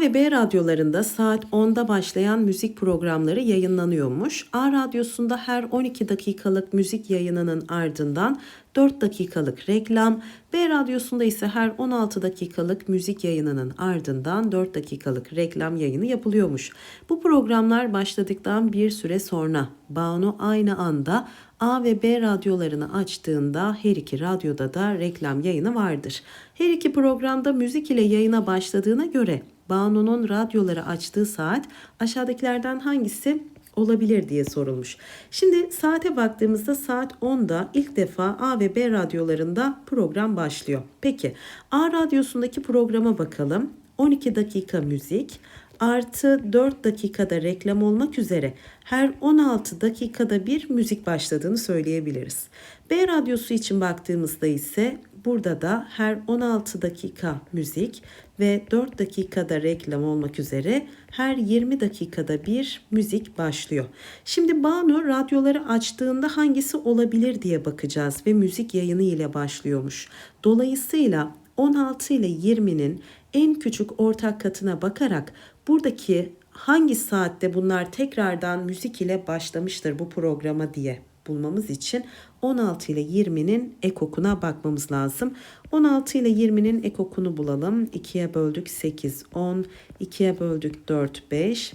A ve B radyolarında saat 10'da başlayan müzik programları yayınlanıyormuş. A radyosunda her 12 dakikalık müzik yayınının ardından 4 dakikalık reklam, B radyosunda ise her 16 dakikalık müzik yayınının ardından 4 dakikalık reklam yayını yapılıyormuş. Bu programlar başladıktan bir süre sonra Banu aynı anda A ve B radyolarını açtığında her iki radyoda da reklam yayını vardır. Her iki programda müzik ile yayına başladığına göre Banu'nun radyoları açtığı saat aşağıdakilerden hangisi olabilir diye sorulmuş. Şimdi saate baktığımızda saat 10'da ilk defa A ve B radyolarında program başlıyor. Peki A radyosundaki programa bakalım. 12 dakika müzik artı 4 dakikada reklam olmak üzere her 16 dakikada bir müzik başladığını söyleyebiliriz. B radyosu için baktığımızda ise burada da her 16 dakika müzik ve 4 dakikada reklam olmak üzere her 20 dakikada bir müzik başlıyor. Şimdi Banu radyoları açtığında hangisi olabilir diye bakacağız ve müzik yayını ile başlıyormuş. Dolayısıyla 16 ile 20'nin en küçük ortak katına bakarak buradaki hangi saatte bunlar tekrardan müzik ile başlamıştır bu programa diye bulmamız için 16 ile 20'nin ekokuna bakmamız lazım. 16 ile 20'nin ekokunu bulalım. 2'ye böldük 8, 10, 2'ye böldük 4, 5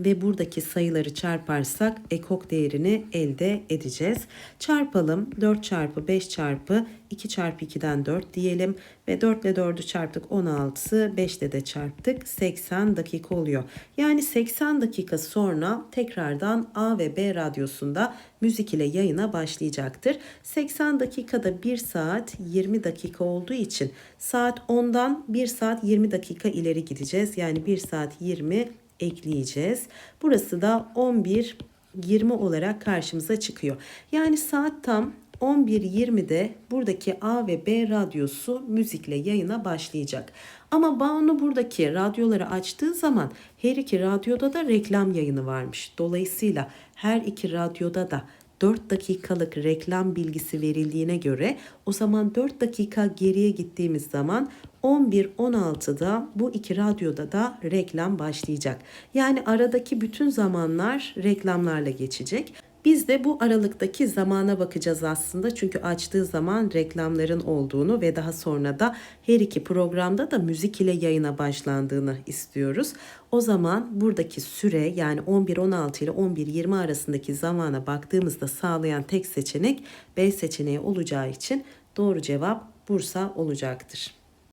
ve buradaki sayıları çarparsak ekok değerini elde edeceğiz. Çarpalım 4 çarpı 5 çarpı 2 çarpı 2'den 4 diyelim ve 4 ile 4'ü çarptık 16 5 ile de çarptık 80 dakika oluyor. Yani 80 dakika sonra tekrardan A ve B radyosunda müzik ile yayına başlayacaktır. 80 dakikada 1 saat 20 dakika olduğu için saat 10'dan 1 saat 20 dakika ileri gideceğiz. Yani 1 saat 20 ekleyeceğiz. Burası da 11 20 olarak karşımıza çıkıyor. Yani saat tam 11.20'de buradaki A ve B radyosu müzikle yayına başlayacak. Ama Banu buradaki radyoları açtığı zaman her iki radyoda da reklam yayını varmış. Dolayısıyla her iki radyoda da 4 dakikalık reklam bilgisi verildiğine göre o zaman 4 dakika geriye gittiğimiz zaman 11-16'da bu iki radyoda da reklam başlayacak. Yani aradaki bütün zamanlar reklamlarla geçecek. Biz de bu aralıktaki zamana bakacağız aslında. Çünkü açtığı zaman reklamların olduğunu ve daha sonra da her iki programda da müzik ile yayına başlandığını istiyoruz. O zaman buradaki süre yani 11-16 ile 11-20 arasındaki zamana baktığımızda sağlayan tek seçenek B seçeneği olacağı için doğru cevap Bursa olacaktır.